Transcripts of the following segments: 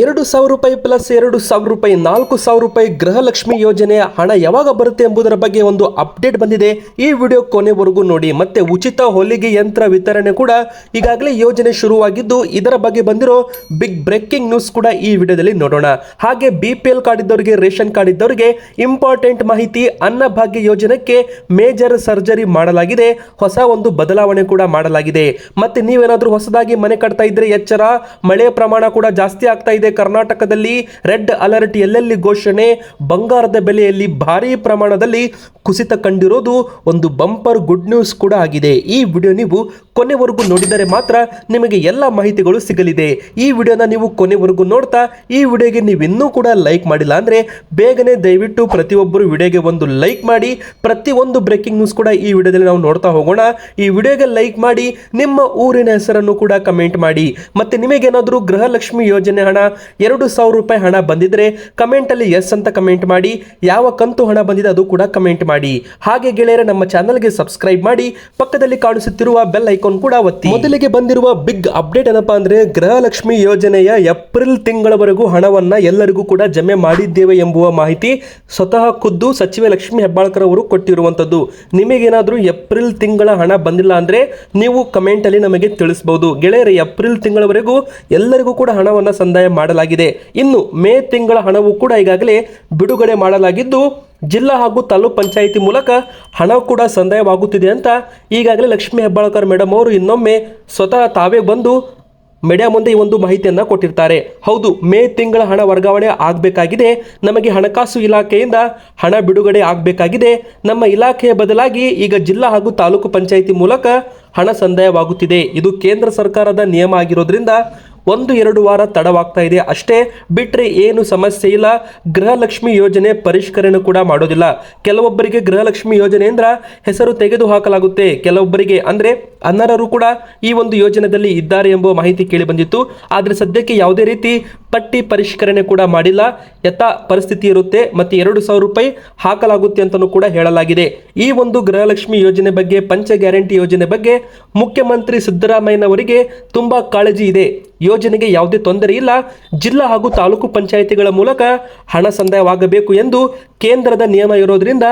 ಎರಡು ಸಾವಿರ ರೂಪಾಯಿ ಪ್ಲಸ್ ಎರಡು ಸಾವಿರ ರೂಪಾಯಿ, ನಾಲ್ಕು ಸಾವಿರ ರೂಪಾಯಿ ಗೃಹಲಕ್ಷ್ಮಿ ಯೋಜನೆಯ ಹಣ ಯಾವಾಗ ಬರುತ್ತೆ ಎಂಬುದರ ಬಗ್ಗೆ ಒಂದು ಅಪ್ಡೇಟ್ ಬಂದಿದೆ. ಈ ವಿಡಿಯೋ ಕೊನೆವರೆಗೂ ನೋಡಿ. ಮತ್ತೆ ಉಚಿತ ಹೊಲಿಗೆ ಯಂತ್ರ ವಿತರಣೆ ಕೂಡ ಈಗಾಗಲೇ ಯೋಜನೆ ಶುರುವಾಗಿದ್ದು, ಇದರ ಬಗ್ಗೆ ಬಂದಿರೋ ಬಿಗ್ ಬ್ರೇಕಿಂಗ್ ನ್ಯೂಸ್ ಕೂಡ ಈ ವಿಡಿಯೋದಲ್ಲಿ ನೋಡೋಣ. ಹಾಗೆ ಬಿ ಪಿ ಎಲ್ ಕಾರ್ಡ್ ಇದ್ದವರಿಗೆ, ರೇಷನ್ ಕಾರ್ಡ್ ಇದ್ದವರಿಗೆ ಇಂಪಾರ್ಟೆಂಟ್ ಮಾಹಿತಿ, ಅನ್ನಭಾಗ್ಯ ಯೋಜನೆಗೆ ಮೇಜರ್ ಸರ್ಜರಿ ಮಾಡಲಾಗಿದೆ. ಹೊಸ ಒಂದು ಬದಲಾವಣೆ ಕೂಡ ಮಾಡಲಾಗಿದೆ. ಮತ್ತೆ ನೀವೇನಾದರೂ ಹೊಸದಾಗಿ ಮನೆ ಕಟ್ತಾ ಇದ್ರೆ ಎಚ್ಚರ, ಮಳೆಯ ಪ್ರಮಾಣ ಕೂಡ ಜಾಸ್ತಿ ಆಗ್ತಾ ಕರ್ನಾಟಕದಲ್ಲಿ ರೆಡ್ ಅಲರ್ಟ್ ಎಲ್ಲೆಲ್ಲಿ ಘೋಷಣೆ? ಬಂಗಾರದ ಬೆಲೆಯಲ್ಲಿ ಭಾರಿ ಪ್ರಮಾಣದಲ್ಲಿ ಕುಸಿತ ಕಂಡಿರೋದು ಒಂದು ಬಂಪರ್ ಗುಡ್ ನ್ಯೂಸ್ ಕೂಡ ಆಗಿದೆ. ಈ ವಿಡಿಯೋ ನೀವು ಕೊನೆವರೆಗೂ ನೋಡಿದರೆ ಮಾತ್ರ ನಿಮಗೆ ಎಲ್ಲ ಮಾಹಿತಿಗಳು ಸಿಗಲಿದೆ. ಈ ವಿಡಿಯೋನ ನೀವು ಕೊನೆವರೆಗೂ ನೋಡ್ತಾ ಈ ವಿಡಿಯೋಗೆ ನೀವು ಇನ್ನೂ ಕೂಡ ಲೈಕ್ ಮಾಡಿಲ್ಲ ಅಂದ್ರೆ ಬೇಗನೆ ದಯವಿಟ್ಟು ಪ್ರತಿಯೊಬ್ಬರು ವಿಡಿಯೋಗೆ ಒಂದು ಲೈಕ್ ಮಾಡಿ, ಪ್ರತಿಯೊಂದು ಬ್ರೇಕಿಂಗ್ ನ್ಯೂಸ್ ಕೂಡ ಈ ವಿಡಿಯೋದಲ್ಲಿ ನಾವು ನೋಡ್ತಾ ಹೋಗೋಣ. ಈ ವಿಡಿಯೋಗೆ ಲೈಕ್ ಮಾಡಿ, ನಿಮ್ಮ ಊರಿನ ಹೆಸರನ್ನು ಕೂಡ ಕಮೆಂಟ್ ಮಾಡಿ. ಮತ್ತೆ ನಿಮಗೇನಾದರೂ ಗೃಹಲಕ್ಷ್ಮಿ ಯೋಜನೆ ಹಣ ಎರಡು ಸಾವಿರ ರೂಪಾಯಿ ಹಣ ಬಂದಿದ್ರೆ ಕಮೆಂಟ್ ಅಲ್ಲಿ ಎಸ್ ಅಂತ ಕಮೆಂಟ್ ಮಾಡಿ, ಯಾವ ಕಂತು ಹಣ ಬಂದಿದೆ ಅದು ಕೂಡ ಕಮೆಂಟ್ ಮಾಡಿ. ಹಾಗೆ ಗೆಳೆಯರ, ನಮ್ಮ ಚಾನಲ್ಗೆ ಸಬ್ಸ್ಕ್ರೈಬ್ ಮಾಡಿ, ಪಕ್ಕದಲ್ಲಿ ಕಾಣಿಸುತ್ತಿರುವ ಬೆಲ್ ಐಕಾನ್ ಕೂಡ ಒತ್ತಿ. ಮೊದಲಿಗೆ ಬಂದಿರುವ ಬಿಗ್ ಅಪ್ಡೇಟ್ ಏನಪ್ಪಾ ಅಂದ್ರೆ ಗೃಹಲಕ್ಷ್ಮಿ ಯೋಜನೆಯ ಏಪ್ರಿಲ್ ತಿಂಗಳವರೆಗೂ ಹಣವನ್ನ ಎಲ್ಲರಿಗೂ ಕೂಡ ಜಮೆ ಮಾಡಿದ್ದೇವೆ ಎಂಬುವ ಮಾಹಿತಿ ಸ್ವತಃ ಖುದ್ದು ಸಚಿವೆ ಲಕ್ಷ್ಮಿ ಹೆಬ್ಬಾಳ್ಕರ್ ಅವರು ಕೊಟ್ಟಿರುವಂತದ್ದು ನಿಮಗೇನಾದ್ರೂ ಏಪ್ರಿಲ್ ತಿಂಗಳ ಹಣ ಬಂದಿಲ್ಲ ಅಂದ್ರೆ ನೀವು ಕಮೆಂಟ್ ಅಲ್ಲಿ ನಮಗೆ ತಿಳಿಸಬಹುದು ಗೆಳೆಯರ, ಏಪ್ರಿಲ್ ತಿಂಗಳವರೆಗೂ ಎಲ್ಲರಿಗೂ ಕೂಡ ಹಣವನ್ನ ಸಂದಾಯ ಮಾಡಲಾಗಿದೆ. ಇನ್ನು ಮೇ ತಿಂಗಳ ಹಣವು ಕೂಡ ಈಗಾಗಲೇ ಬಿಡುಗಡೆ ಮಾಡಲಾಗಿದ್ದು, ಜಿಲ್ಲಾ ಹಾಗೂ ತಾಲೂಕ್ ಪಂಚಾಯಿತಿ ಮೂಲಕ ಹಣ ಕೂಡ ಸಂದಾಯವಾಗುತ್ತಿದೆ ಅಂತ ಈಗಾಗಲೇ ಲಕ್ಷ್ಮೀ ಹೆಬ್ಬಾಳ್ಕರ್ ಮೇಡಮ್ ಅವರು ಇನ್ನೊಮ್ಮೆ ಸ್ವತಃ ತಾವೇ ಬಂದು ಮೀಡಿಯಾ ಮುಂದೆ ಈ ಒಂದು ಮಾಹಿತಿಯನ್ನು ಕೊಟ್ಟಿರ್ತಾರೆ. ಹೌದು, ಮೇ ತಿಂಗಳ ಹಣ ವರ್ಗಾವಣೆ ಆಗಬೇಕಾಗಿದೆ. ನಮಗೆ ಹಣಕಾಸು ಇಲಾಖೆಯಿಂದ ಹಣ ಬಿಡುಗಡೆ ಆಗಬೇಕಾಗಿದೆ. ನಮ್ಮ ಇಲಾಖೆಯ ಬದಲಾಗಿ ಈಗ ಜಿಲ್ಲಾ ಹಾಗೂ ತಾಲೂಕು ಪಂಚಾಯಿತಿ ಮೂಲಕ ಹಣ ಸಂದಾಯವಾಗುತ್ತಿದೆ. ಇದು ಕೇಂದ್ರ ಸರ್ಕಾರದ ನಿಯಮ ಆಗಿರೋದ್ರಿಂದ ಒಂದು ಎರಡು ವಾರ ತಡವಾಗ್ತಾ ಇದೆ. ಅಷ್ಟೇ ಬಿಟ್ಟರೆ ಏನು ಸಮಸ್ಯೆ ಇಲ್ಲ. ಗೃಹಲಕ್ಷ್ಮಿ ಯೋಜನೆ ಪರಿಷ್ಕರಣೆ ಕೂಡ ಮಾಡೋದಿಲ್ಲ. ಕೆಲವೊಬ್ಬರಿಗೆ ಗೃಹಲಕ್ಷ್ಮಿ ಯೋಜನೆಯಿಂದ ಹೆಸರು ತೆಗೆದು ಹಾಕಲಾಗುತ್ತೆ ಕೆಲವೊಬ್ಬರಿಗೆ ಅಂದರೆ ಅನರ್ಹರು ಕೂಡ ಈ ಒಂದು ಯೋಜನೆಯಲ್ಲಿ ಇದ್ದಾರೆ ಎಂಬ ಮಾಹಿತಿ ಕೇಳಿ ಬಂದಿತ್ತು. ಆದರೆ ಸದ್ಯಕ್ಕೆ ಯಾವುದೇ ರೀತಿ ಪಟ್ಟಿ ಪರಿಷ್ಕರಣೆ ಕೂಡ ಮಾಡಿಲ್ಲ. ಯಥಾ ಪರಿಸ್ಥಿತಿ ಇರುತ್ತೆ. ಮತ್ತು ಎರಡು ಸಾವಿರ ರೂಪಾಯಿ ಹಾಕಲಾಗುತ್ತೆ ಅಂತಲೂ ಕೂಡ ಹೇಳಲಾಗಿದೆ. ಈ ಒಂದು ಗೃಹಲಕ್ಷ್ಮಿ ಯೋಜನೆ ಬಗ್ಗೆ, ಪಂಚ ಗ್ಯಾರಂಟಿ ಯೋಜನೆ ಬಗ್ಗೆ ಮುಖ್ಯಮಂತ್ರಿ ಸಿದ್ದರಾಮಯ್ಯನವರಿಗೆ ತುಂಬಾ ಕಾಳಜಿ ಇದೆ. ಯೋಜನೆಗೆ ಯಾವುದೇ ತೊಂದರೆ ಇಲ್ಲ. ಜಿಲ್ಲಾ ಹಾಗೂ ತಾಲೂಕು ಪಂಚಾಯಿತಿಗಳ ಮೂಲಕ ಹಣ ಸಂದಾಯವಾಗಬೇಕು ಎಂದು ಕೇಂದ್ರದ ನಿಯಮ ಇರೋದ್ರಿಂದ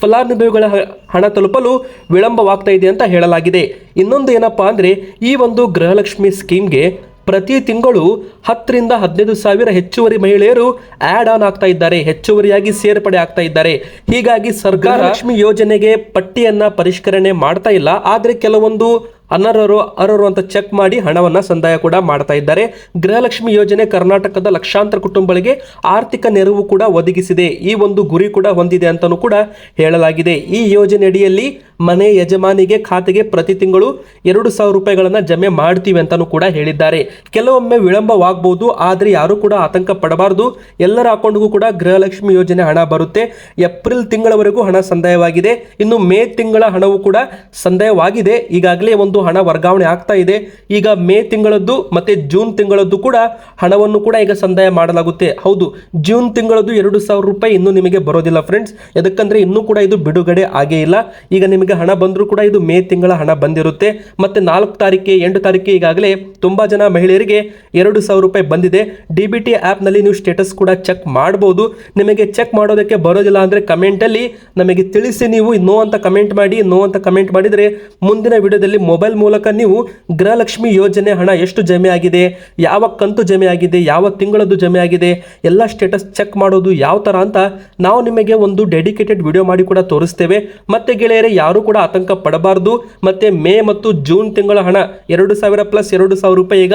ಫಲಾನುಭವಿಗಳ ಹಣ ತಲುಪಲು ವಿಳಂಬವಾಗ್ತಾ ಇದೆ ಅಂತ ಹೇಳಲಾಗಿದೆ. ಇನ್ನೊಂದು ಏನಪ್ಪಾ ಅಂದರೆ, ಈ ಒಂದು ಗೃಹಲಕ್ಷ್ಮಿ ಸ್ಕೀಮ್ಗೆ ಪ್ರತಿ ತಿಂಗಳು ಹತ್ತರಿಂದ ಹದಿನೈದು ಸಾವಿರ ಹೆಚ್ಚುವರಿ ಮಹಿಳೆಯರು ಆಡ್ ಆನ್ ಆಗ್ತಾ ಇದ್ದಾರೆ, ಹೆಚ್ಚುವರಿಯಾಗಿ ಸೇರ್ಪಡೆ ಆಗ್ತಾ ಇದ್ದಾರೆ. ಹೀಗಾಗಿ ಸರ್ಕಾರ ಲಕ್ಷ್ಮಿ ಯೋಜನೆಗೆ ಪಟ್ಟಿಯನ್ನ ಪರಿಷ್ಕರಣೆ ಮಾಡ್ತಾ ಇಲ್ಲ. ಆದರೆ ಕೆಲವೊಂದು ಅನರ್ಹರು, ಅರ್ಹರು ಅಂತ ಚೆಕ್ ಮಾಡಿ ಹಣವನ್ನ ಸಂದಾಯ ಕೂಡ ಮಾಡ್ತಾ ಇದ್ದಾರೆ. ಗೃಹಲಕ್ಷ್ಮಿ ಯೋಜನೆ ಕರ್ನಾಟಕದ ಲಕ್ಷಾಂತರ ಕುಟುಂಬಗಳಿಗೆ ಆರ್ಥಿಕ ನೆರವು ಕೂಡ ಒದಗಿಸಿದೆ. ಈ ಒಂದು ಗುರಿ ಕೂಡ ಹೊಂದಿದೆ ಅಂತಲೂ ಕೂಡ ಹೇಳಲಾಗಿದೆ. ಈ ಯೋಜನೆ ಅಡಿಯಲ್ಲಿ ಮನೆ ಯಜಮಾನಿಗೆ ಖಾತೆಗೆ ಪ್ರತಿ ತಿಂಗಳು ಎರಡು ಸಾವಿರ ರೂಪಾಯಿಗಳನ್ನ ಜಮೆ ಮಾಡ್ತೀವಿ ಅಂತಾನೂ ಕೂಡ ಹೇಳಿದ್ದಾರೆ. ಕೆಲವೊಮ್ಮೆ ವಿಳಂಬವಾಗಬಹುದು ಆದರೆ ಯಾರು ಕೂಡ ಆತಂಕ ಪಡಬಾರದು. ಎಲ್ಲರ ಅಕೌಂಟ್ಗೂ ಕೂಡ ಗೃಹಲಕ್ಷ್ಮಿ ಯೋಜನೆ ಹಣ ಬರುತ್ತೆ. ಏಪ್ರಿಲ್ ತಿಂಗಳವರೆಗೂ ಹಣ ಸಂದಾಯವಾಗಿದೆ. ಇನ್ನು ಮೇ ತಿಂಗಳ ಹಣವು ಕೂಡ ಸಂದಾಯವಾಗಿದೆ. ಈಗಾಗಲೇ ಒಂದು ಹಣ ವರ್ಗಾವಣೆ ಆಗ್ತಾ ಇದೆ. ಈಗ ಮೇ ತಿಂಗಳದ್ದು ಮತ್ತೆ ಜೂನ್ ತಿಂಗಳದ್ದು ಕೂಡ ಹಣವನ್ನು ಕೂಡ ಈಗ ಸಂದಾಯ ಮಾಡಲಾಗುತ್ತೆ. ಹೌದು, ಜೂನ್ ತಿಂಗಳದ್ದು ಎರಡು ಸಾವಿರ ರೂಪಾಯಿ ಇನ್ನೂ ನಿಮಗೆ ಬರೋದಿಲ್ಲ ಫ್ರೆಂಡ್ಸ್ ಯಾಕಂದ್ರೆ ಇನ್ನೂ ಕೂಡ ಇದು ಬಿಡುಗಡೆ ಆಗೇ ಇಲ್ಲ. ಈಗ ನಿಮಗೆ ಹಣ ಬಂದರೂ ಕೂಡ ಇದು ಮೇ ತಿಂಗಳ ಹಣ ಬಂದಿರುತ್ತೆ. ಮತ್ತೆ ನಾಲ್ಕು ತಾರೀಕಿಗೆ ಎಂಟು ತಾರೀಕಿಗೆ ಈಗಾಗಲೇ ತುಂಬ ಜನ ಮಹಿಳೆಯರಿಗೆ ಎರಡು ಸಾವಿರ ರೂಪಾಯಿ ಬಂದಿದೆ. ಡಿ ಬಿ ಟಿ ಆ್ಯಪ್ನಲ್ಲಿ ನೀವು ಸ್ಟೇಟಸ್ ಕೂಡ ಚೆಕ್ ಮಾಡ್ಬೋದು. ನಿಮಗೆ ಚೆಕ್ ಮಾಡೋದಕ್ಕೆ ಬರೋದಿಲ್ಲ ಅಂದರೆ ಕಮೆಂಟಲ್ಲಿ ನಮಗೆ ತಿಳಿಸಿ ನೀವು ನೋ ಅಂತ ಕಮೆಂಟ್ ಮಾಡಿ, ನೋ ಅಂತ ಕಮೆಂಟ್ ಮಾಡಿದರೆ ಮುಂದಿನ ವಿಡಿಯೋದಲ್ಲಿ ಮೊಬೈಲ್ ಮೂಲಕ ನೀವು ಗೃಹಲಕ್ಷ್ಮಿ ಯೋಜನೆ ಹಣ ಎಷ್ಟು ಜಮೆ ಆಗಿದೆ, ಯಾವ ಕಂತು ಜಮೆ ಆಗಿದೆ, ಯಾವ ತಿಂಗಳದ್ದು ಜಮೆ ಆಗಿದೆ, ಎಲ್ಲ ಸ್ಟೇಟಸ್ ಚೆಕ್ ಮಾಡೋದು ಯಾವ ಥರ ಅಂತ ನಾವು ನಿಮಗೆ ಒಂದು ಡೆಡಿಕೇಟೆಡ್ ವಿಡಿಯೋ ಮಾಡಿ ಕೂಡ ತೋರಿಸ್ತೇವೆ. ಮತ್ತೆ ಗೆಳೆಯರೇ, ಯಾರು ಕೂಡ ಆತಂಕ ಪಡಬಾರ್ದು. ಮತ್ತೆ ಮೇ ಮತ್ತು ಜೂನ್ ತಿಂಗಳ ಹಣ ಎರಡು ಸಾವಿರ ಪ್ಲಸ್ ಎರಡು ಸಾವಿರ ರೂಪಾಯಿ ಈಗ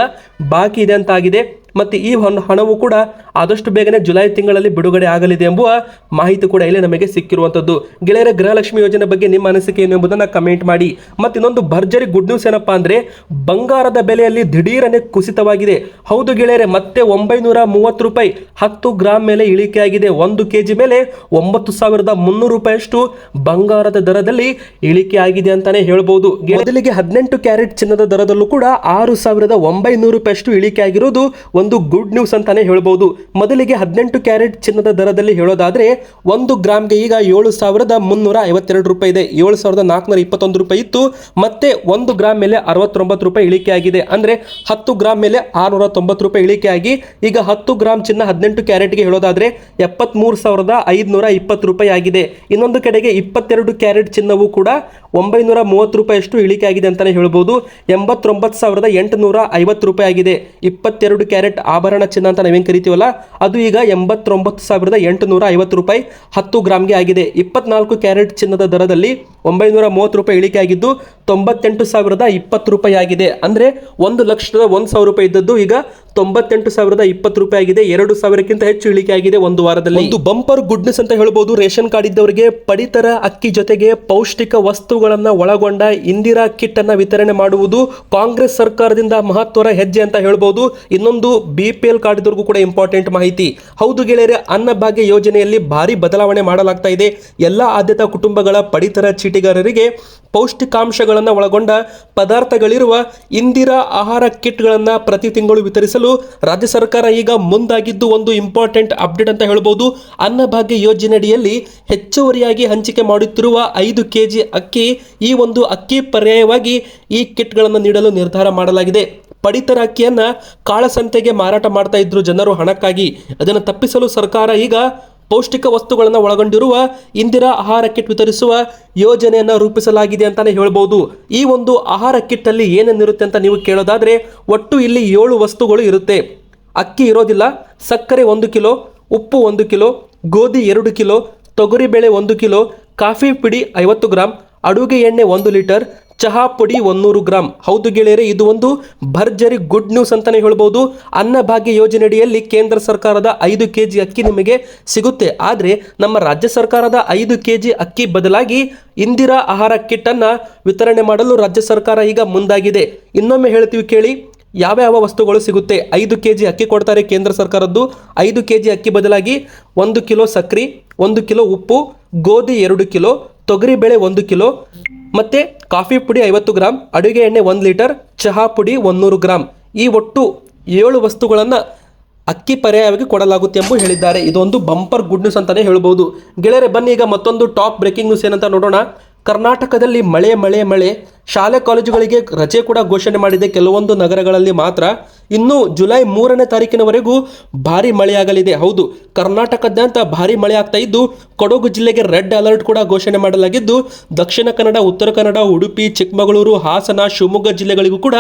ಬಾಕಿ ಇದೆ ಅಂತ ಆಗಿದೆ ಮತ್ತು ಈ ಹಣ- ಹಣವು ಕೂಡ ಆದಷ್ಟು ಬೇಗನೆ ಜುಲೈ ತಿಂಗಳಲ್ಲಿ ಬಿಡುಗಡೆ ಆಗಲಿದೆ ಎಂಬುವ ಮಾಹಿತಿ ಕೂಡ ಇಲ್ಲಿ ನಮಗೆ ಸಿಕ್ಕಿರುವಂಥದ್ದು ಗೆಳೆಯರ ಗೃಹಲಕ್ಷ್ಮಿ ಯೋಜನೆ ಬಗ್ಗೆ ನಿಮ್ಮ ಅನಿಸಿಕೆ ಏನು ಎಂಬುದನ್ನು ಕಮೆಂಟ್ ಮಾಡಿ. ಮತ್ತು ಇನ್ನೊಂದು ಭರ್ಜರಿ ಗುಡ್ ನ್ಯೂಸ್ ಏನಪ್ಪಾ ಅಂದರೆ, ಬಂಗಾರದ ಬೆಲೆಯಲ್ಲಿ ದಿಢೀರನೆ ಕುಸಿತವಾಗಿದೆ. ಹೌದು ಗೆಳೆಯರೆ, ಮತ್ತೆ ಒಂಬೈನೂರ ಮೂವತ್ತು ರೂಪಾಯಿ ಹತ್ತು ಗ್ರಾಮ್ ಮೇಲೆ ಇಳಿಕೆಯಾಗಿದೆ. ಒಂದು ಕೆ ಜಿ ಮೇಲೆ ಒಂಬತ್ತು ಸಾವಿರದ ಮುನ್ನೂರು ರೂಪಾಯಿಯಷ್ಟು ಬಂಗಾರದ ದರದಲ್ಲಿ ಇಳಿಕೆ ಆಗಿದೆ ಅಂತಾನೆ ಹೇಳ್ಬೋದು. ಮೊದಲಿಗೆ ಹದಿನೆಂಟು ಕ್ಯಾರೆಟ್ ಚಿನ್ನದ ದರದಲ್ಲೂ ಕೂಡ ಆರು ಸಾವಿರದ ಒಂಬೈನೂರು ರೂಪಾಯಿಯಷ್ಟು ಇಳಿಕೆ ಆಗಿರೋದು ಒಂದು ಗುಡ್ ನ್ಯೂಸ್ ಅಂತಾನೆ ಹೇಳ್ಬೋದು. ಮೊದಲಿಗೆ ಹದಿನೆಂಟು ಕ್ಯಾರೆಟ್ ಚಿನ್ನದ ದರದಲ್ಲಿ ಹೇಳೋದಾದ್ರೆ, ಒಂದು ಗ್ರಾಮ್ಗೆ ಈಗ ಏಳು ಸಾವಿರದ ಮುನ್ನೂರ ಐವತ್ತೆರಡು ರೂಪಾಯಿ ಇದೆ. ಏಳು ಸಾವಿರದ ನಾಲ್ಕುನೂರ ಇಪ್ಪತ್ತೊಂದು ರೂಪಾಯಿ ಇತ್ತು. ಮತ್ತೆ ಒಂದು ಗ್ರಾಮ್ ಮೇಲೆ ಅರವತ್ತೊಂಬತ್ತು ರೂಪಾಯಿ ಇಳಿಕೆ ಆಗಿದೆ. ಅಂದ್ರೆ ಹತ್ತು ಗ್ರಾಮ್ ಮೇಲೆ ಆರುನೂರ ತೊಂಬತ್ತು ರೂಪಾಯಿ ಇಳಿಕೆ ಆಗಿ, ಈಗ ಹತ್ತು ಗ್ರಾಮ್ ಚಿನ್ನ ಹದಿನೆಂಟು ಕ್ಯಾರೆಟ್ಗೆ ಹೇಳೋದಾದ್ರೆ, ಎಪ್ಪತ್ಮೂರು ಸಾವಿರದ ಐದುನೂರ ಇಪ್ಪತ್ತು ರೂಪಾಯಿ ಆಗಿದೆ. ಇನ್ನೊಂದು ಕಡೆಗೆ ಇಪ್ಪತ್ತೆರಡು ಕ್ಯಾರೆಟ್ ಚಿನ್ನವು ಕೂಡ ಒಂಬೈನೂರ ಮೂವತ್ತು ರೂಪಾಯಿಯಷ್ಟು ಇಳಿಕೆ ಆಗಿದೆ ಅಂತಲೇ ಹೇಳ್ಬೋದು. ಎಂಬತ್ತೊಂಬತ್ತು ಸಾವಿರದ ಎಂಟುನೂರ ಐವತ್ತು ರೂಪಾಯಿ ಆಗಿದೆ. ಇಪ್ಪತ್ತೆರಡು ಕ್ಯಾರೆಟ್ ಆಭರಣ ಚಿನ್ನ ಅಂತ ನಾವೇನು ಕರಿತೀವಲ್ಲ, ಅದು ಈಗ ಎಂಬತ್ತೊಂಬತ್ತು ಸಾವಿರದ ಎಂಟುನೂರ ಐವತ್ತು ರೂಪಾಯಿ ಹತ್ತು ಗ್ರಾಮ್ಗೆ ಆಗಿದೆ. ಇಪ್ಪತ್ನಾಲ್ಕು ಕ್ಯಾರೆಟ್ ಚಿನ್ನದ ದರದಲ್ಲಿ ಒಂಬೈನೂರ ಮೂವತ್ತು ರೂಪಾಯಿ ಇಳಿಕೆ ಆಗಿದ್ದು ತೊಂಬತ್ತೆಂಟು ಸಾವಿರದ ಇಪ್ಪತ್ತು ರೂಪಾಯಿ ಆಗಿದೆ. ಅಂದರೆ ಒಂದು ಲಕ್ಷದ ಒಂದು ಸಾವಿರ ರೂಪಾಯಿ ಇದ್ದದ್ದು ಈಗ ತೊಂಬತ್ತೆಂಟು ಸಾವಿರದ ಇಪ್ಪತ್ತು ರೂಪಾಯಿ ಆಗಿದೆ. ಎರಡು ಸಾವಿರಕ್ಕಿಂತ ಹೆಚ್ಚು ಇಳಿಕೆ ಆಗಿದೆ ಒಂದು ವಾರದಲ್ಲಿ. ಒಂದು ಬಂಪರ್ ಗುಡ್ನೆಸ್ ಅಂತ ಹೇಳ್ಬೋದು. ರೇಷನ್ ಕಾರ್ಡ್ ಇದ್ದವರಿಗೆ ಪಡಿತರ ಅಕ್ಕಿ ಜೊತೆಗೆ ಪೌಷ್ಟಿಕ ವಸ್ತುಗಳನ್ನ ಒಳಗೊಂಡ ಇಂದಿರಾ ಕಿಟ್ ಅನ್ನ ವಿತರಣೆ ಮಾಡುವುದು ಕಾಂಗ್ರೆಸ್ ಸರ್ಕಾರದಿಂದ ಮಹತ್ವರ ಹೆಜ್ಜೆ ಅಂತ ಹೇಳ್ಬೋದು. ಇನ್ನೊಂದು ಬಿ ಪಿ ಎಲ್ ಕಾರ್ಡ್ ಇದ್ರಿಗೂ ಕೂಡ ಇಂಪಾರ್ಟೆಂಟ್ ಮಾಹಿತಿ. ಹೌದು ಗೆಳೆಯರೆ ಅನ್ನಭಾಗ್ಯ ಯೋಜನೆಯಲ್ಲಿ ಭಾರಿ ಬದಲಾವಣೆ ಮಾಡಲಾಗ್ತಾ ಇದೆ. ಎಲ್ಲ ಆದ್ಯತಾ ಕುಟುಂಬಗಳ ಪಡಿತರ ಚೀಟಿಗಾರರಿಗೆ ಪೌಷ್ಟಿಕಾಂಶಗಳನ್ನು ಒಳಗೊಂಡ ಪದಾರ್ಥಗಳಿರುವ ಇಂದಿರಾ ಆಹಾರ ಕಿಟ್ಗಳನ್ನು ಪ್ರತಿ ತಿಂಗಳು ವಿತರಿಸಲು ರಾಜ್ಯ ಸರ್ಕಾರ ಈಗ ಮುಂದಾಗಿದ್ದು ಒಂದು ಇಂಪಾರ್ಟೆಂಟ್ ಅಪ್ಡೇಟ್ ಅಂತ ಹೇಳ್ಬೋದು. ಅನ್ನಭಾಗ್ಯ ಯೋಜನೆಯಡಿಯಲ್ಲಿ ಹೆಚ್ಚುವರಿಯಾಗಿ ಹಂಚಿಕೆ ಮಾಡುತ್ತಿರುವ ಐದು ಕೆಜಿ ಅಕ್ಕಿ ಈ ಒಂದು ಅಕ್ಕಿ ಪರ್ಯಾಯವಾಗಿ ಈ ಕಿಟ್ಗಳನ್ನು ನೀಡಲು ನಿರ್ಧಾರ ಮಾಡಲಾಗಿದೆ. ಪಡಿತರ ಅಕ್ಕಿಯನ್ನ ಕಾಳಸಂತೆಗೆ ಮಾರಾಟ ಮಾಡ್ತಾ ಇದ್ರು ಜನರು ಹಣಕ್ಕಾಗಿ. ಅದನ್ನು ತಪ್ಪಿಸಲು ಸರ್ಕಾರ ಈಗ ಪೌಷ್ಟಿಕ ವಸ್ತುಗಳನ್ನು ಒಳಗೊಂಡಿರುವ ಇಂದಿರಾ ಆಹಾರ ಕಿಟ್ ವಿತರಿಸುವ ಯೋಜನೆಯನ್ನು ರೂಪಿಸಲಾಗಿದೆ ಅಂತಾನೆ ಹೇಳ್ಬೋದು. ಈ ಒಂದು ಆಹಾರ ಕಿಟ್ ಅಲ್ಲಿ ಏನೇನಿರುತ್ತೆ ಅಂತ ನೀವು ಕೇಳೋದಾದ್ರೆ ಒಟ್ಟು ಇಲ್ಲಿ ಏಳು ವಸ್ತುಗಳು ಇರುತ್ತೆ. ಅಕ್ಕಿ ಇರೋದಿಲ್ಲ, ಸಕ್ಕರೆ ಒಂದು ಕಿಲೋ, ಉಪ್ಪು ಒಂದು ಕಿಲೋ, ಗೋಧಿ ಎರಡು ಕಿಲೋ ತೊಗರಿಬೇಳೆ ಒಂದು ಕಿಲೋ, ಕಾಫಿ ಪುಡಿ ಐವತ್ತು ಗ್ರಾಂ, ಅಡುಗೆ ಎಣ್ಣೆ ಒಂದು ಲೀಟರ್ ಚಹಾ ಪುಡಿ ಒಂದೂರು ಗ್ರಾಂ. ಹೌದು ಗೆಳೆಯರೆ, ಇದು ಒಂದು ಭರ್ಜರಿ ಗುಡ್ ನ್ಯೂಸ್ ಅಂತಾನೆ ಹೇಳ್ಬೋದು. ಅನ್ನಭಾಗ್ಯ ಯೋಜನೆಯಡಿಯಲ್ಲಿ ಕೇಂದ್ರ ಸರ್ಕಾರದ ಐದು ಕೆ ಜಿ ಅಕ್ಕಿ ನಿಮಗೆ ಸಿಗುತ್ತೆ. ಆದರೆ ನಮ್ಮ ರಾಜ್ಯ ಸರ್ಕಾರದ ಐದು ಕೆ ಜಿ ಅಕ್ಕಿ ಬದಲಾಗಿ ಇಂದಿರಾ ಆಹಾರ ಕಿಟ್ ಅನ್ನ ವಿತರಣೆ ಮಾಡಲು ರಾಜ್ಯ ಸರ್ಕಾರ ಈಗ ಮುಂದಾಗಿದೆ. ಇನ್ನೊಮ್ಮೆ ಹೇಳ್ತೀವಿ ಕೇಳಿ, ಯಾವ್ಯಾವ ವಸ್ತುಗಳು ಸಿಗುತ್ತೆ? ಐದು ಕೆ ಜಿ ಅಕ್ಕಿ ಕೊಡ್ತಾರೆ ಕೇಂದ್ರ ಸರ್ಕಾರದ್ದು. ಐದು ಕೆ ಜಿ ಅಕ್ಕಿ ಬದಲಾಗಿ ಒಂದು ಕಿಲೋ ಸಕ್ರೆ, ಒಂದು ಕಿಲೋ ಉಪ್ಪು, ಗೋಧಿ ಎರಡು ಕಿಲೋ ತೊಗರಿಬೇಳೆ ಒಂದು ಕಿಲೋ ಮತ್ತು ಕಾಫಿ ಪುಡಿ ಐವತ್ತು ಗ್ರಾಮ್ ಅಡುಗೆ ಎಣ್ಣೆ ಒಂದು ಲೀಟರ್, ಚಹಾ ಪುಡಿ ಒಂದೂರು ಗ್ರಾಮ್ ಈ ಒಟ್ಟು ಏಳು ವಸ್ತುಗಳನ್ನು ಅಕ್ಕಿ ಪರ್ಯಾಯವಾಗಿ ಕೊಡಲಾಗುತ್ತೆ ಎಂದು ಹೇಳಿದ್ದಾರೆ. ಇದೊಂದು ಬಂಪರ್ ಗುಡ್ ನ್ಯೂಸ್ ಅಂತಾನೆ ಹೇಳ್ಬೋದು. ಗೆಳೆಯರೆ, ಬನ್ನಿ ಈಗ ಮತ್ತೊಂದು ಟಾಪ್ ಬ್ರೇಕಿಂಗ್ ನ್ಯೂಸ್ ಏನಂತ ನೋಡೋಣ. ಕರ್ನಾಟಕದಲ್ಲಿ ಮಳೆ ಮಳೆ ಮಳೆ. ಶಾಲೆ ಕಾಲೇಜುಗಳಿಗೆ ರಜೆ ಕೂಡ ಘೋಷಣೆ ಮಾಡಿದೆ. ಕೆಲವೊಂದು ನಗರಗಳಲ್ಲಿ ಮಾತ್ರ ಇನ್ನು ಜುಲೈ ಮೂರನೇ ತಾರೀಕಿನವರೆಗೂ ಭಾರಿ ಮಳೆಯಾಗಲಿದೆ. ಹೌದು, ಕರ್ನಾಟಕದಾದ್ಯಂತ ಭಾರಿ ಮಳೆ ಆಗ್ತಾ ಇದ್ದು, ಕೊಡಗು ಜಿಲ್ಲೆಗೆ ರೆಡ್ ಅಲರ್ಟ್ ಕೂಡ ಘೋಷಣೆ ಮಾಡಲಾಗಿದ್ದು, ದಕ್ಷಿಣ ಕನ್ನಡ, ಉತ್ತರ ಕನ್ನಡ, ಉಡುಪಿ, ಚಿಕ್ಕಮಗಳೂರು, ಹಾಸನ, ಶಿವಮೊಗ್ಗ ಜಿಲ್ಲೆಗಳಿಗೂ ಕೂಡ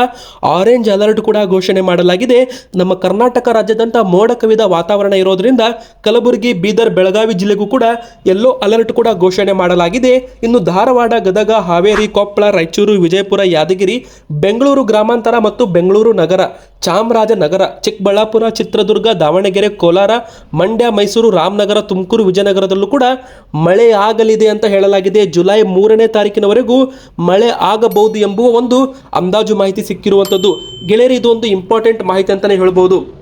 ಆರೆಂಜ್ ಅಲರ್ಟ್ ಕೂಡ ಘೋಷಣೆ ಮಾಡಲಾಗಿದೆ. ನಮ್ಮ ಕರ್ನಾಟಕ ರಾಜ್ಯದಂತ ಮೋಡ ಕವಿದ ವಾತಾವರಣ ಇರೋದ್ರಿಂದ ಕಲಬುರಗಿ, ಬೀದರ್, ಬೆಳಗಾವಿ ಜಿಲ್ಲೆಗೂ ಕೂಡ ಎಲ್ಲೋ ಅಲರ್ಟ್ ಕೂಡ ಘೋಷಣೆ ಮಾಡಲಾಗಿದೆ. ಇನ್ನು ಧಾರವಾಡ, ಗದಗ, ಹಾವೇರಿ, ಕೊಪ್ಪಳ, ರಾಯಚೂರು ವಿಜಯಪುರ, ಯಾದಗಿರಿ, ಬೆಂಗಳೂರು ಗ್ರಾಮಾಂತರ ಮತ್ತು ಬೆಂಗಳೂರು ನಗರ, ಚಾಮರಾಜನಗರ, ಚಿಕ್ಕಬಳ್ಳಾಪುರ, ಚಿತ್ರದುರ್ಗ, ದಾವಣಗೆರೆ, ಕೋಲಾರ, ಮಂಡ್ಯ, ಮೈಸೂರು, ರಾಮನಗರ, ತುಮಕೂರು, ವಿಜಯನಗರದಲ್ಲೂ ಕೂಡ ಮಳೆ ಆಗಲಿದೆ ಅಂತ ಹೇಳಲಾಗಿದೆ. ಜುಲೈ ಮೂರನೇ ತಾರೀಕಿನವರೆಗೂ ಮಳೆ ಆಗಬಹುದು ಎಂಬುವ ಒಂದು ಅಂದಾಜು ಮಾಹಿತಿ ಸಿಕ್ಕಿರುವಂಥದ್ದು ಗೆಳೆಯರಿ ಒಂದು ಇಂಪಾರ್ಟೆಂಟ್ ಮಾಹಿತಿ ಅಂತಲೇ ಹೇಳ್ಬೋದು.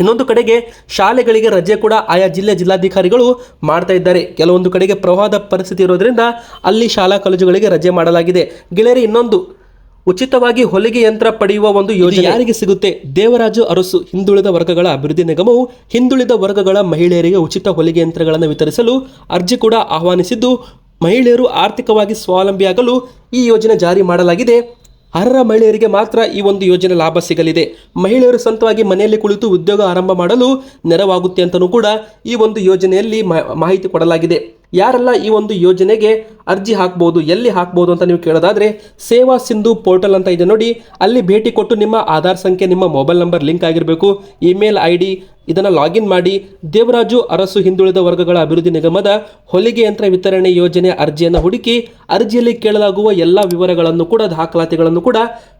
ಇನ್ನೊಂದು ಕಡೆಗೆ ಶಾಲೆಗಳಿಗೆ ರಜೆ ಕೂಡ ಆಯಾ ಜಿಲ್ಲೆ ಜಿಲ್ಲಾಧಿಕಾರಿಗಳು ಮಾಡ್ತಾ ಇದ್ದಾರೆ. ಕೆಲವೊಂದು ಕಡೆಗೆ ಪ್ರವಾಹದ ಪರಿಸ್ಥಿತಿ ಇರೋದ್ರಿಂದ ಅಲ್ಲಿ ಶಾಲಾ ಕಾಲೇಜುಗಳಿಗೆ ರಜೆ ಮಾಡಲಾಗಿದೆ. ಗೆಳೆಯರಿ ಇನ್ನೊಂದು ಉಚಿತವಾಗಿ ಹೊಲಿಗೆ ಯಂತ್ರ ಪಡೆಯುವ ಒಂದು ಯೋಜನೆ. ಯಾರಿಗೆ ಸಿಗುತ್ತೆ? ದೇವರಾಜು ಅರಸು ಹಿಂದುಳಿದ ವರ್ಗಗಳ ಅಭಿವೃದ್ಧಿ ನಿಗಮವು ಹಿಂದುಳಿದ ವರ್ಗಗಳ ಮಹಿಳೆಯರಿಗೆ ಉಚಿತ ಹೊಲಿಗೆ ಯಂತ್ರಗಳನ್ನು ವಿತರಿಸಲು ಅರ್ಜಿ ಕೂಡ ಆಹ್ವಾನಿಸಿದ್ದು ಮಹಿಳೆಯರು ಆರ್ಥಿಕವಾಗಿ ಸ್ವಾವಲಂಬಿಯಾಗಲು ಈ ಯೋಜನೆ ಜಾರಿ ಮಾಡಲಾಗಿದೆ. ಅರ್ಹ ಮಹಿಳೆಯರಿಗೆ ಮಾತ್ರ ಈ ಒಂದು ಯೋಜನೆ ಲಾಭ ಸಿಗಲಿದೆ. ಮಹಿಳೆಯರು ಸ್ವಂತವಾಗಿ ಮನೆಯಲ್ಲಿ ಕುಳಿತು ಉದ್ಯೋಗ ಆರಂಭ ಮಾಡಲು ನೆರವಾಗುತ್ತೆ ಅಂತಲೂ ಕೂಡ ಈ ಒಂದು ಯೋಜನೆಯಲ್ಲಿ ಮಾಹಿತಿ ಕೊಡಲಾಗಿದೆ. ಯಾರೆಲ್ಲ ಈ ಒಂದು ಯೋಜನೆಗೆ ಅರ್ಜಿ ಹಾಕ್ಬೋದು, ಎಲ್ಲಿ ಹಾಕ್ಬೋದು ಅಂತ ನೀವು ಕೇಳೋದಾದ್ರೆ ಸೇವಾ ಸಿಂಧು ಪೋರ್ಟಲ್ ಅಂತ ಇದೆ ನೋಡಿ. ಅಲ್ಲಿ ಭೇಟಿ ಕೊಟ್ಟು ನಿಮ್ಮ ಆಧಾರ್ ಸಂಖ್ಯೆ, ನಿಮ್ಮ ಮೊಬೈಲ್ ನಂಬರ್ ಲಿಂಕ್ ಆಗಿರಬೇಕು. ಇಮೇಲ್ ಐ ಡಿ ಇದನ್ನು ಲಾಗಿನ್ ಮಾಡಿ. ದೇವರಾಜು ಅರಸು ಹಿಂದುಳಿದ ವರ್ಗಗಳ ಅಭಿವೃದ್ಧಿ ನಿಗಮದ ಹೊಲಿಗೆ ಯಂತ್ರ ವಿತರಣೆ ಯೋಜನೆ ಅರ್ಜಿಯನ್ನು ಹುಡುಕಿ ಅರ್ಜಿಯಲ್ಲಿ ಕೇಳಲಾಗುವ ಎಲ್ಲ ವಿವರಗಳನ್ನು ಕೂಡ, ದಾಖಲಾತಿಗಳನ್ನು ಕೂಡ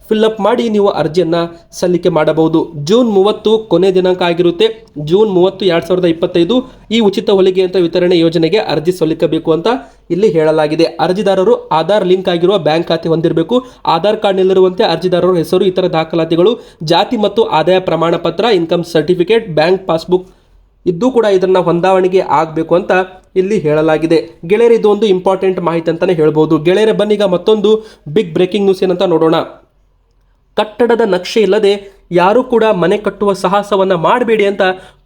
ಫಿಲ್ಅಪ್ ಮಾಡಿ ನೀವು ಅರ್ಜಿಯನ್ನು ಸಲ್ಲಿಕೆ ಮಾಡಬಹುದು. ಜೂನ್ ಮೂವತ್ತು ಕೊನೆ ದಿನಾಂಕ ಆಗಿರುತ್ತೆ. ಜೂನ್ ಮೂವತ್ತು ಎರಡು ಸಾವಿರದ ಇಪ್ಪತ್ತೈದು ಈ ಉಚಿತ ಹೊಲಿಗೆ ಯಂತ್ರ ವಿತರಣೆ ಯೋಜನೆಗೆ ಅರ್ಜಿ ಸಲ್ಲಿಸಬೇಕು ಅಂತ ಇಲ್ಲಿ ಹೇಳಲಾಗಿದೆ. ಅರ್ಜಿದಾರರು ಆಧಾರ್ ಲಿಂಕ್ ಆಗಿರುವ ಬ್ಯಾಂಕ್ ಖಾತೆ ಹೊಂದಿರಬೇಕು. ಆಧಾರ್ ಕಾರ್ಡ್ನಲ್ಲಿರುವಂತೆ ಅರ್ಜಿದಾರರ ಹೆಸರು, ಇತರ ದಾಖಲಾತಿಗಳು, ಜಾತಿ ಮತ್ತು ಆದಾಯ ಪ್ರಮಾಣ ಪತ್ರ, ಇನ್ಕಮ್ ಸರ್ಟಿಫಿಕೇಟ್, ಬ್ಯಾಂಕ್ ಪಾಸ್ಬುಕ್ ಇದ್ದು ಕೂಡ ಇದನ್ನ ಹೊಂದಾವಣಿಗೆ ಆಗಬೇಕು ಅಂತ ಇಲ್ಲಿ ಹೇಳಲಾಗಿದೆ. ಗೆಳೆಯರು ಇದು ಒಂದು ಇಂಪಾರ್ಟೆಂಟ್ ಮಾಹಿತಿ ಅಂತಾನೆ ಹೇಳ್ಬೋದು. ಗೆಳೆಯರ, ಬನ್ನಿಗ ಮತ್ತೊಂದು ಬಿಗ್ ಬ್ರೇಕಿಂಗ್ ನ್ಯೂಸ್ ಏನಂತ ನೋಡೋಣ. ಕಟ್ಟಡದ ನಕ್ಷೆ ಇಲ್ಲದೆ ಯಾರು ಕೂಡ ಮನೆ ಕಟ್ಟುವ ಸಾಹಸವನ್ನು ಮಾಡಬೇಡಿ ಅಂತ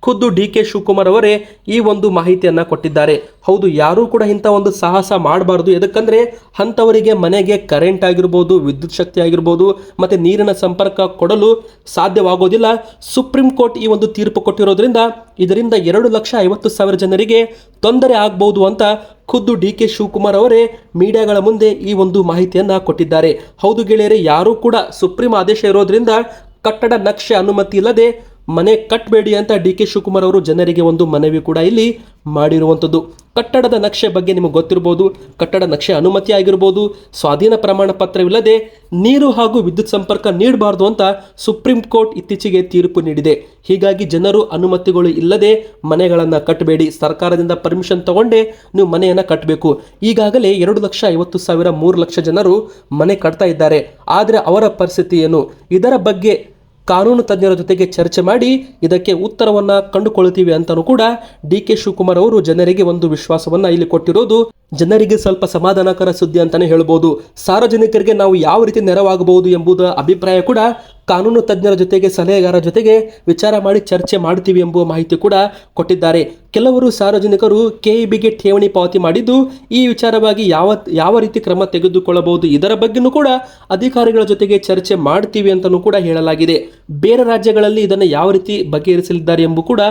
ಖುದ್ದು ಡಿ ಕೆ ಶಿವಕುಮಾರ್ ಅವರೇ ಈ ಒಂದು ಮಾಹಿತಿಯನ್ನು ಕೊಟ್ಟಿದ್ದಾರೆ. ಹೌದು, ಯಾರೂ ಕೂಡ ಇಂಥ ಒಂದು ಸಾಹಸ ಮಾಡಬಾರ್ದು. ಯಾಕಂದರೆ ಅಂಥವರಿಗೆ ಮನೆಗೆ ಕರೆಂಟ್ ಆಗಿರ್ಬೋದು, ವಿದ್ಯುತ್ ಶಕ್ತಿ ಆಗಿರ್ಬೋದು, ಮತ್ತು ನೀರಿನ ಸಂಪರ್ಕ ಕೊಡಲು ಸಾಧ್ಯವಾಗೋದಿಲ್ಲ. ಸುಪ್ರೀಂ ಕೋರ್ಟ್ ಈ ಒಂದು ತೀರ್ಪು ಕೊಟ್ಟಿರೋದ್ರಿಂದ ಇದರಿಂದ ಎರಡು ಲಕ್ಷ ಐವತ್ತು ಸಾವಿರ ಜನರಿಗೆ ತೊಂದರೆ ಆಗ್ಬೋದು ಅಂತ ಖುದ್ದು ಡಿ ಕೆ ಶಿವಕುಮಾರ್ ಅವರೇ ಮೀಡಿಯಾಗಳ ಮುಂದೆ ಈ ಒಂದು ಮಾಹಿತಿಯನ್ನು ಕೊಟ್ಟಿದ್ದಾರೆ. ಹೌದು ಗೆಳೆಯರೇ, ಯಾರೂ ಕೂಡ ಸುಪ್ರೀಂ ಆದೇಶ ಇರೋದ್ರಿಂದ ಕಟ್ಟಡ ನಕ್ಷೆ ಅನುಮತಿ ಇಲ್ಲದೆ ಮನೆ ಕಟ್ಟಬೇಡಿ ಅಂತ ಡಿ ಕೆ ಶಿವಕುಮಾರ್ ಅವರು ಜನರಿಗೆ ಒಂದು ಮನವಿ ಕೂಡ ಇಲ್ಲಿ ಮಾಡಿರುವಂಥದ್ದು ಕಟ್ಟಡದ ನಕ್ಷೆ ಬಗ್ಗೆ ನಿಮಗೆ ಗೊತ್ತಿರ್ಬೋದು, ಕಟ್ಟಡ ನಕ್ಷೆ ಅನುಮತಿ ಆಗಿರ್ಬೋದು, ಸ್ವಾಧೀನ ಪ್ರಮಾಣ ಪತ್ರವಿಲ್ಲದೆ ನೀರು ಹಾಗೂ ವಿದ್ಯುತ್ ಸಂಪರ್ಕ ನೀಡಬಾರ್ದು ಅಂತ ಸುಪ್ರೀಂ ಕೋರ್ಟ್ ಇತ್ತೀಚೆಗೆ ತೀರ್ಪು ನೀಡಿದೆ. ಹೀಗಾಗಿ ಜನರು ಅನುಮತಿಗಳು ಇಲ್ಲದೆ ಮನೆಗಳನ್ನು ಕಟ್ಟಬೇಡಿ ಸರ್ಕಾರದಿಂದ ಪರ್ಮಿಷನ್ ತಗೊಂಡೇ ನೀವು ಮನೆಯನ್ನು ಕಟ್ಟಬೇಕು ಈಗಾಗಲೇ ಎರಡು ಲಕ್ಷ ಐವತ್ತು ಸಾವಿರ ಮೂರು ಲಕ್ಷ ಜನರು ಮನೆ ಕಟ್ತಾ ಇದ್ದಾರೆ. ಆದರೆ ಅವರ ಪರಿಸ್ಥಿತಿ ಏನು? ಇದರ ಬಗ್ಗೆ ಕಾನೂನು ತಜ್ಞರ ಜೊತೆಗೆ ಚರ್ಚೆ ಮಾಡಿ ಇದಕ್ಕೆ ಉತ್ತರವನ್ನು ಕಂಡುಕೊಳ್ತೀವಿ ಅಂತಲೂ ಕೂಡ ಡಿ ಕೆ ಶಿವಕುಮಾರ್ ಅವರು ಜನರಿಗೆ ಒಂದು ವಿಶ್ವಾಸವನ್ನ ಇಲ್ಲಿ ಕೊಟ್ಟಿರೋದು. ಜನರಿಗೆ ಸ್ವಲ್ಪ ಸಮಾಧಾನಕರ ಸುದ್ದಿ ಅಂತಾನೆ ಹೇಳ್ಬೋದು. ಸಾರ್ವಜನಿಕರಿಗೆ ನಾವು ಯಾವ ರೀತಿ ನೆರವಾಗಬಹುದು ಎಂಬುದ ಅಭಿಪ್ರಾಯ ಕೂಡ ಕಾನೂನು ತಜ್ಞರ ಜೊತೆಗೆ, ಸಲಹೆಗಾರರ ಜೊತೆಗೆ ವಿಚಾರ ಮಾಡಿ ಚರ್ಚೆ ಮಾಡ್ತೀವಿ ಎಂಬುವ ಮಾಹಿತಿ ಕೂಡ ಕೊಟ್ಟಿದ್ದಾರೆ. ಕೆಲವರು ಸಾರ್ವಜನಿಕರು ಕೆಇಬಿಗೆ ಠೇವಣಿ ಪಾವತಿ ಮಾಡಿದ್ದು, ಈ ವಿಚಾರವಾಗಿ ಯಾವ ಯಾವ ರೀತಿ ಕ್ರಮ ತೆಗೆದುಕೊಳ್ಳಬಹುದು ಇದರ ಬಗ್ಗೆನೂ ಕೂಡ ಅಧಿಕಾರಿಗಳ ಜೊತೆಗೆ ಚರ್ಚೆ ಮಾಡ್ತೀವಿ ಅಂತಲೂ ಕೂಡ ಹೇಳಲಾಗಿದೆ. ಬೇರೆ ರಾಜ್ಯಗಳಲ್ಲಿ ಇದನ್ನು ಯಾವ ರೀತಿ ಬಗೆಹರಿಸಲಿದ್ದಾರೆ ಎಂಬ ಕೂಡ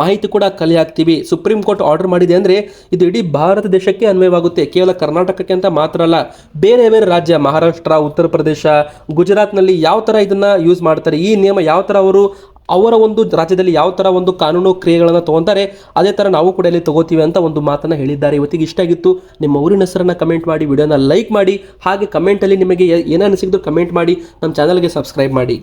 ಮಾಹಿತಿ ಕೂಡ ಕಲೆ ಹಾಕ್ತೀವಿ ಸುಪ್ರೀಂ ಕೋರ್ಟ್ ಆರ್ಡರ್ ಮಾಡಿದೆ ಅಂದರೆ ಇದು ಇಡೀ ಭಾರತ ದೇಶಕ್ಕೆ ಅನ್ವಯವಾಗುತ್ತೆ. ಕೇವಲ ಕರ್ನಾಟಕಕ್ಕೆ ಅಂತ ಮಾತ್ರ ಅಲ್ಲ, ಬೇರೆ ಬೇರೆ ರಾಜ್ಯ, ಮಹಾರಾಷ್ಟ್ರ, ಉತ್ತರ ಪ್ರದೇಶ, ಗುಜರಾತ್ನಲ್ಲಿ ಯಾವ ಥರ ಇದನ್ನ ಯೂಸ್ ಮಾಡ್ತಾರೆ. ಈ ನಿಯಮ ಯಾವ ಥರ ಅವರು ಅವರ ಒಂದು ರಾಜ್ಯದಲ್ಲಿ ಯಾವ ಥರ ಒಂದು ಕಾನೂನು ಕ್ರಿಯೆಗಳನ್ನು ತೊಗೊಂತಾರೆ, ಅದೇ ಥರ ನಾವು ಕೂಡ ಇಲ್ಲಿ ತಗೋತೀವಿ ಅಂತ ಒಂದು ಮಾತನ್ನು ಹೇಳಿದ್ದಾರೆ. ಇವತ್ತಿಗೆ ಇಷ್ಟ ಆಗಿತ್ತು, ನಿಮ್ಮ ಊರಿನ ಹೆಸರನ್ನು ಕಮೆಂಟ್ ಮಾಡಿ, ವಿಡಿಯೋನ ಲೈಕ್ ಮಾಡಿ, ಹಾಗೆ ಕಮೆಂಟಲ್ಲಿ ನಿಮಗೆ ಏನೇ ಅನಿಸಿದ್ರು ಕಮೆಂಟ್ ಮಾಡಿ, ನಮ್ಮ ಚಾನಲ್ಗೆ ಸಬ್ಸ್ಕ್ರೈಬ್ ಮಾಡಿ.